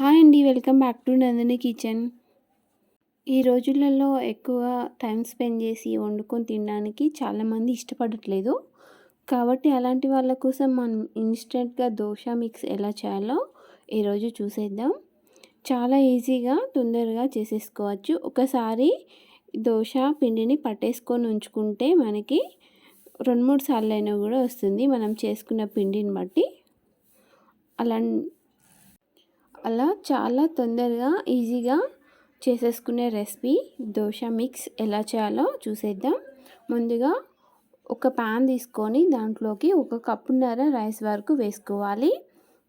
Hi అండి welcome back to Nandini kitchen. ఈ రోజులలో ఎక్కువ టైం స్పెండ్ చేసి వండుకొని తినడానికి చాలామంది ఇష్టపడట్లేదు. కాబట్టి అలాంటి వాళ్ళ కోసం మనం ఇన్స్టెంట్గా దోశ మిక్స్ ఎలా చేయాలో ఈరోజు చూసేద్దాం. చాలా ఈజీగా తొందరగా చేసేసుకోవచ్చు. ఒకసారి దోశ పిండిని పట్టేసుకొని ఉంచుకుంటే మనకి రెండు మూడు సార్లు అయినా కూడా వస్తుంది మనం చేసుకున్న పిండిని బట్టి. అలా అలా చాలా తొందరగా ఈజీగా చేసేసుకునే రెసిపీ దోశ మిక్స్ ఎలా చేయాలో చూసేద్దాం. ముందుగా ఒక ప్యాన్ తీసుకొని దాంట్లోకి ఒక కప్పున్నర రైస్ వరకు వేసుకోవాలి.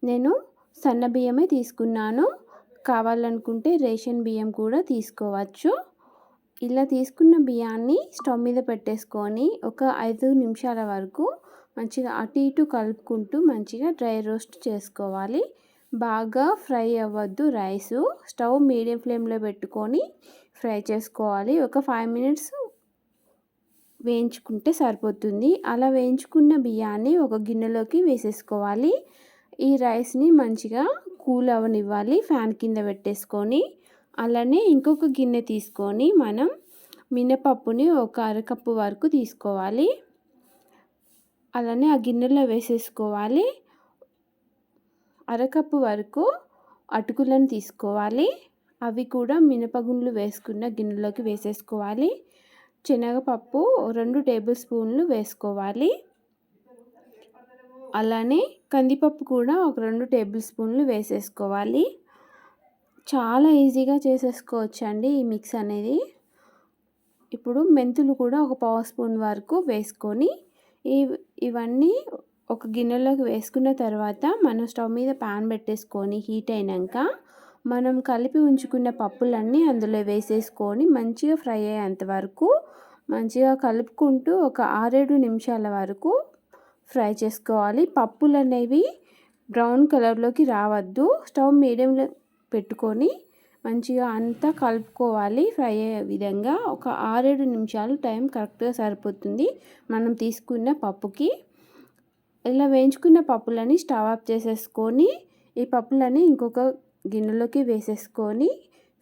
నేను సన్న బియ్యమే తీసుకున్నాను. కావాలనుకుంటే రేషన్ బియ్యం కూడా తీసుకోవచ్చు. ఇలా తీసుకున్న బియ్యాన్ని స్టవ్ మీద పెట్టేసుకొని ఒక ఐదు నిమిషాల వరకు మంచిగా అటు ఇటు కలుపుకుంటూ మంచిగా డ్రై రోస్ట్ చేసుకోవాలి. బాగా ఫ్రై అవ్వద్దు రైస్. స్టవ్ మీడియం ఫ్లేమ్లో పెట్టుకొని ఫ్రై చేసుకోవాలి. ఒక ఫైవ్ మినిట్స్ వేయించుకుంటే సరిపోతుంది. అలా వేయించుకున్న బియ్యాన్ని ఒక గిన్నెలోకి వేసేసుకోవాలి. ఈ రైస్ని మంచిగా కూల్ అవనివ్వాలి. ఫ్యాన్ కింద పెట్టేసుకొని అలానే ఇంకొక గిన్నె తీసుకొని మనం మినపప్పుని ఒక అరకప్పు వరకు తీసుకోవాలి. అలానే ఆ గిన్నెలో వేసేసుకోవాలి. అరకప్పు వరకు అటుకులను తీసుకోవాలి. అవి కూడా మినపగుండ్లు వేసుకున్న గిన్నెలోకి వేసేసుకోవాలి. శనగపప్పు రెండు టేబుల్ స్పూన్లు వేసుకోవాలి. అలానే కందిపప్పు కూడా ఒక రెండు టేబుల్ స్పూన్లు వేసేసుకోవాలి. చాలా ఈజీగా చేసేసుకోవచ్చు అండి ఈ మిక్స్ అనేది. ఇప్పుడు మెంతులు కూడా ఒక పావు స్పూన్ వరకు వేసుకొని ఇవన్నీ ఒక గిన్నెలోకి వేసుకున్న తర్వాత మనం స్టవ్ మీద ప్యాన్ పెట్టేసుకొని హీట్ అయినాక మనం కలిపి ఉంచుకున్న పప్పులన్నీ అందులో వేసేసుకొని మంచిగా ఫ్రై అయ్యేంత వరకు మంచిగా కలుపుకుంటూ ఒక ఆరేడు నిమిషాల వరకు ఫ్రై చేసుకోవాలి. పప్పులు అనేవి బ్రౌన్ కలర్లోకి రావద్దు. స్టవ్ మీడియంలో పెట్టుకొని మంచిగా అంతా కలుపుకోవాలి ఫ్రై అయ్యే విధంగా. ఒక ఆరేడు నిమిషాలు టైం కరెక్ట్గా సరిపోతుంది మనం తీసుకున్న పప్పుకి. ఇలా వేయించుకున్న పప్పులని స్టవ్ ఆఫ్ చేసేసుకొని ఈ పప్పులని ఇంకొక గిన్నెలోకి వేసేసుకొని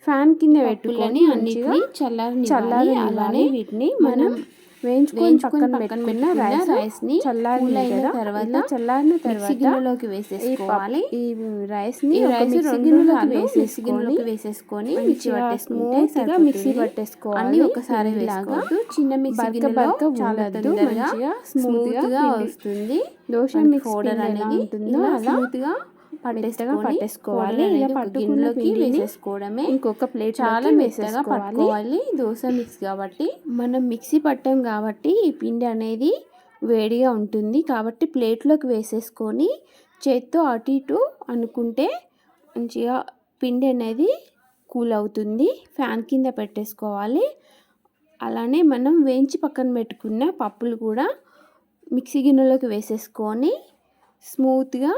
ఫ్యాన్ కింద పెట్టుకొని అన్నిటిని చల్లారి చల్లారి అలానే వీటిని మనం వేయించుకొని పక్కన పెట్టుకున్న రైస్ రైస్ని చల్లారిన తర్వాత చల్లారిన తర్వాత గిన్నెలోకి వేసేసుకోవాలి. ఈ రైస్ని రైస్ గిన్నెలోకి వేసేసి గిన్నెలోకి వేసేసుకొని మిక్సీ పట్టేసుకుంటే మిక్సీ పట్టేసుకోవాలి. అన్ని ఒకసారి లాగా చిన్న మిక్సీ గిన్నెలో చాలా తొందరగా స్మూత్గా వస్తుంది. దోశ మిక్స్ పౌడర్ అనేది ఉంటుందో? స్మూత్గా పట్టేస్తగా పట్టేసుకోవాలి. ఇలా పట్టుకున్నలోకి వేసేసుకోవడమే. ఇంకొక ప్లేట్ చాలా మెత్తగా పట్టుకోవాలి. దోశ మిక్స్ కాబట్టి. మనం మిక్సీ పట్టాం కాబట్టి ఈ పిండి అనేది వేడిగా ఉంటుంది. కాబట్టి ప్లేట్లోకి వేసేసుకొని చేత్తో అటు ఇటు అనుకుంటే మంచిగా పిండి అనేది కూల్ అవుతుంది. ఫ్యాన్ కింద పెట్టేసుకోవాలి. అలానే మనం వేయించి పక్కన పెట్టుకున్న పప్పులు కూడా మిక్సీ గిన్నెలోకి వేసేసుకొని స్మూత్గా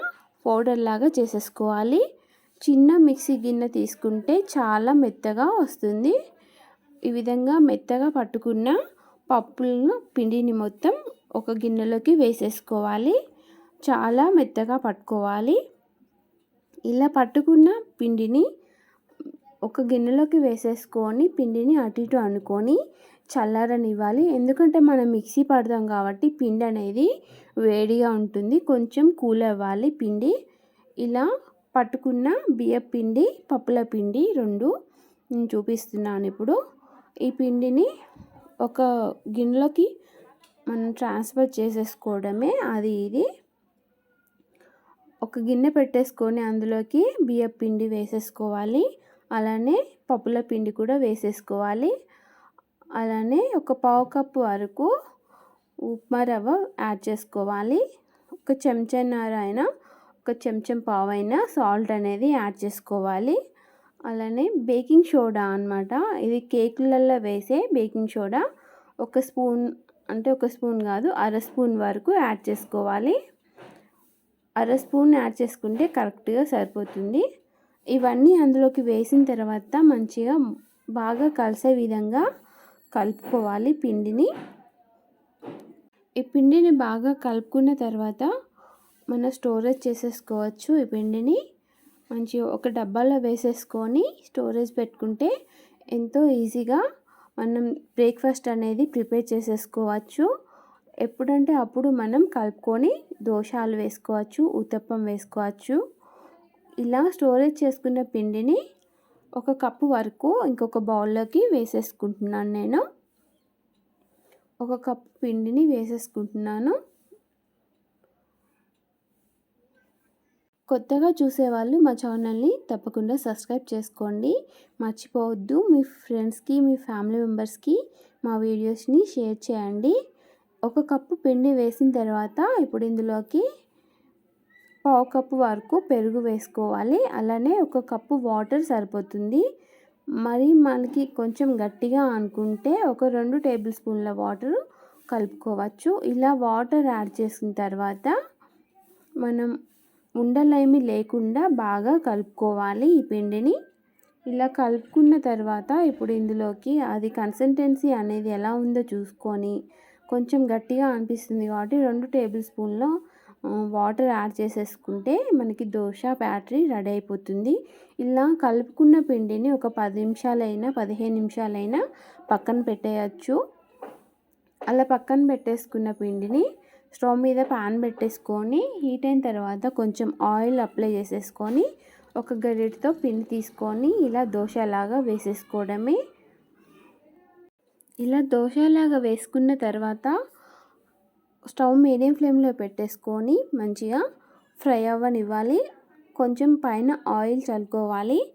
పౌడర్ లాగా చేసేసుకోవాలి. చిన్న మిక్సీ గిన్నె తీసుకుంటే చాలా మెత్తగా వస్తుంది. ఈ విధంగా మెత్తగా పట్టుకున్న పప్పులను పిండిని మొత్తం ఒక గిన్నెలోకి వేసేసుకోవాలి. చాలా మెత్తగా పట్టుకోవాలి. ఇలా పట్టుకున్న పిండిని ఒక గిన్నెలోకి వేసేసుకొని పిండిని అటు ఇటు అనుకొని చల్లారనివ్వాలి. ఎందుకంటే మనం మిక్సీ పడతాం కాబట్టి పిండి అనేది వేడిగా ఉంటుంది. కొంచెం కూల్ అవ్వాలి పిండి. ఇలా పట్టుకున్న బియ్య పిండి పప్పుల పిండి రెండు నేను చూపిస్తున్నాను ఇప్పుడు. ఈ పిండిని ఒక గిన్నెలోకి మనం ట్రాన్స్ఫర్ చేసేసుకోవడమే. అది ఇది. ఒక గిన్నె పెట్టేసుకొని అందులోకి బియ్య పిండి వేసేసుకోవాలి. అలానే పప్పుల పిండి కూడా వేసేసుకోవాలి. అలానే ఒక పావు కప్పు వరకు ఉప్మా రవ్వ యాడ్ చేసుకోవాలి. ఒక చెంచాన్నర అయినా ఒక చెంచం పావు అయినా సాల్ట్ అనేది యాడ్ చేసుకోవాలి. అలానే బేకింగ్ సోడా అనమాట ఇది కేకులలో వేసే బేకింగ్ సోడా. ఒక స్పూన్ అంటే ఒక స్పూన్ కాదు అర స్పూన్ వరకు యాడ్ చేసుకోవాలి. అర స్పూన్ యాడ్ చేసుకుంటే కరెక్ట్గా సరిపోతుంది. ఇవన్నీ అందులోకి వేసిన తర్వాత మంచిగా బాగా కలిసే విధంగా కలుపుకోవాలి పిండిని. ఈ పిండిని బాగా కలుపుకున్న తర్వాత మన స్టోరేజ్ చేసేసుకోవచ్చు ఈ పిండిని. మంచిగా ఒక డబ్బాలో వేసేసుకొని స్టోరేజ్ పెట్టుకుంటే ఎంతో ఈజీగా మనం బ్రేక్ఫాస్ట్ అనేది ప్రిపేర్ చేసేసుకోవచ్చు. ఎప్పుడంటే అప్పుడు మనం కలుపుకొని దోశాలు వేసుకోవచ్చు ఉత్తప్పం వేసుకోవచ్చు. ఇలా స్టోరేజ్ చేసుకున్న పిండిని ఒక కప్పు వరకు ఇంకొక బౌల్లోకి వేసేసుకుంటున్నాను నేను. ఒక కప్పు పిండిని వేసేసుకుంటున్నాను. కొత్తగా చూసేవాళ్ళు మా ఛానల్ని తప్పకుండా సబ్స్క్రైబ్ చేసుకోండి. మర్చిపోవద్దు మీ ఫ్రెండ్స్కి మీ ఫ్యామిలీ మెంబర్స్కి మా వీడియోస్ని షేర్ చేయండి. ఒక కప్పు పిండి వేసిన తర్వాత ఇప్పుడు ఇందులోకి పావు కప్పు వరకు పెరుగు వేసుకోవాలి. అలానే ఒక కప్పు వాటర్ సరిపోతుంది. మరి మనకి కొంచెం గట్టిగా అనుకుంటే ఒక రెండు టేబుల్ స్పూన్ల వాటర్ కలుపుకోవచ్చు. ఇలా వాటర్ యాడ్ చేసిన తర్వాత మనం ఉండలేమి లేకుండా బాగా కలుపుకోవాలి ఈ పిండిని. ఇలా కలుపుకున్న తర్వాత ఇప్పుడు ఇందులోకి అది కన్సిస్టెన్సీ అనేది ఎలా ఉందో చూసుకొని కొంచెం గట్టిగా అనిపిస్తుంది కాబట్టి రెండు టేబుల్ స్పూన్లో వాటర్ యాడ్ చేసేసుకుంటే మనకి దోశ బ్యాటరీ రెడీ అయిపోతుంది. ఇలా కలుపుకున్న పిండిని ఒక పది నిమిషాలైనా పదిహేను నిమిషాలైనా పక్కన పెట్టేయచ్చు. అలా పక్కన పెట్టేసుకున్న పిండిని స్టవ్ మీద ప్యాన్ పెట్టేసుకొని హీట్ అయిన తర్వాత కొంచెం ఆయిల్ అప్లై చేసేసుకొని ఒక గరిటతో పిండి తీసుకొని ఇలా దోశలాగా వేసేసుకోవడమే. ఇలా దోశలాగా వేసుకున్న తర్వాత స్టవ్ మీడియం ఫ్లేమ్లో పెట్టేసుకొని మంచిగా ఫ్రై అవ్వనివ్వాలి. కొంచెం పైన ఆయిల్ చల్లుకోవాలి.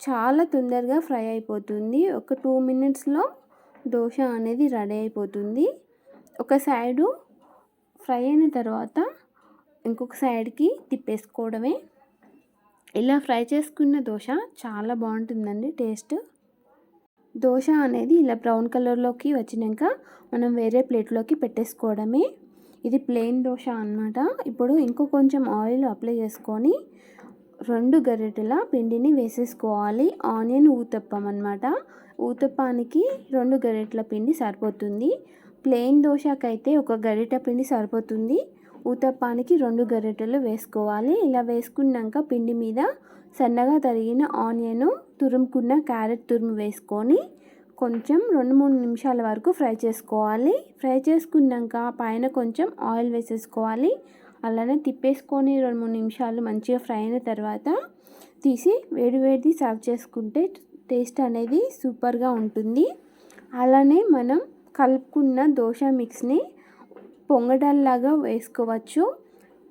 చాలా తొందరగా ఫ్రై అయిపోతుంది. ఒక టూ మినిట్స్లో దోశ అనేది రెడీ అయిపోతుంది. ఒక సైడు ఫ్రై అయిన తర్వాత ఇంకొక సైడ్కి తిప్పేసుకోవడమే. ఇలా ఫ్రై చేసుకున్న దోశ చాలా బాగుంటుందండి. టేస్ట్ దోశ అనేది ఇలా బ్రౌన్ కలర్లోకి వచ్చినాక మనం వేరే ప్లేట్లోకి పెట్టేసుకోవడమే. ఇది ప్లెయిన్ దోశ అనమాట ఇప్పుడు ఇంకో కొంచెం ఆయిల్ అప్లై చేసుకొని రెండు గరిటెల పిండిని వేసేసుకోవాలి. ఆనియన్ ఊతప్పం అనమాట ఊతప్పానికి రెండు గరిటెల పిండి సరిపోతుంది. ప్లెయిన్ దోశకైతే ఒక గరిట పిండి సరిపోతుంది. ఊతప్పానికి రెండు గరిటెలు వేసుకోవాలి. ఇలా వేసుకున్నాక పిండి మీద సన్నగా తరిగిన ఆనియన్ తురుముకున్న క్యారెట్ తురుము వేసుకొని కొంచెం రెండు మూడు నిమిషాల వరకు ఫ్రై చేసుకోవాలి. ఫ్రై చేసుకున్నాక పైన కొంచెం ఆయిల్ వేసేసుకోవాలి. అలానే తిప్పేసుకొని రెండు మూడు నిమిషాలు మంచిగా ఫ్రై అయిన తర్వాత తీసి వేడి వేడి సర్వ్ చేసుకుంటే టేస్ట్ అనేది సూపర్గా ఉంటుంది. అలానే మనం కలుపుకున్న దోశ మిక్స్ని పొంగడాల్లాగా వేసుకోవచ్చు.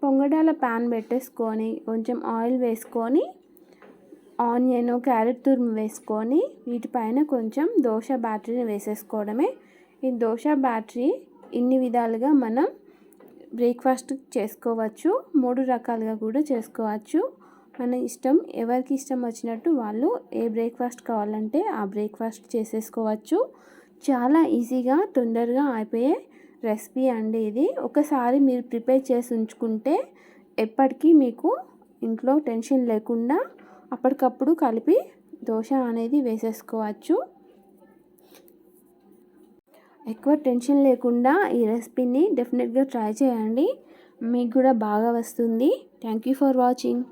పొంగడాల ప్యాన్ పెట్టేసుకొని కొంచెం ఆయిల్ వేసుకొని ఆనియన్ క్యారెట్ తురుము వేసుకొని వీటిపైన కొంచెం దోశ బ్యాటరీని వేసేసుకోవడమే. ఈ దోశ బ్యాటరీ ఇన్ని విధాలుగా మనం బ్రేక్ఫాస్ట్ చేసుకోవచ్చు మూడు రకాలుగా కూడా చేసుకోవచ్చు. మన ఇష్టం ఎవరికి ఇష్టం వచ్చినట్టు వాళ్ళు ఏ బ్రేక్ఫాస్ట్ కావాలంటే ఆ బ్రేక్ఫాస్ట్ చేసేసుకోవచ్చు. చాలా ఈజీగా తొందరగా అయిపోయే రెసిపీ అండి ఇది. ఒకసారి మీరు ప్రిపేర్ చేసి ఉంచుకుంటే ఎప్పటికీ మీకు ఇంట్లో టెన్షన్ లేకుండా అప్పటికప్పుడు కలిపి దోశ అనేది వేసేసుకోవచ్చు. ఎక్కువ టెన్షన్ లేకుండా ఈ రెసిపీని డెఫినెట్గా ట్రై చేయండి. మీకు కూడా బాగా వస్తుంది. Thank you for watching.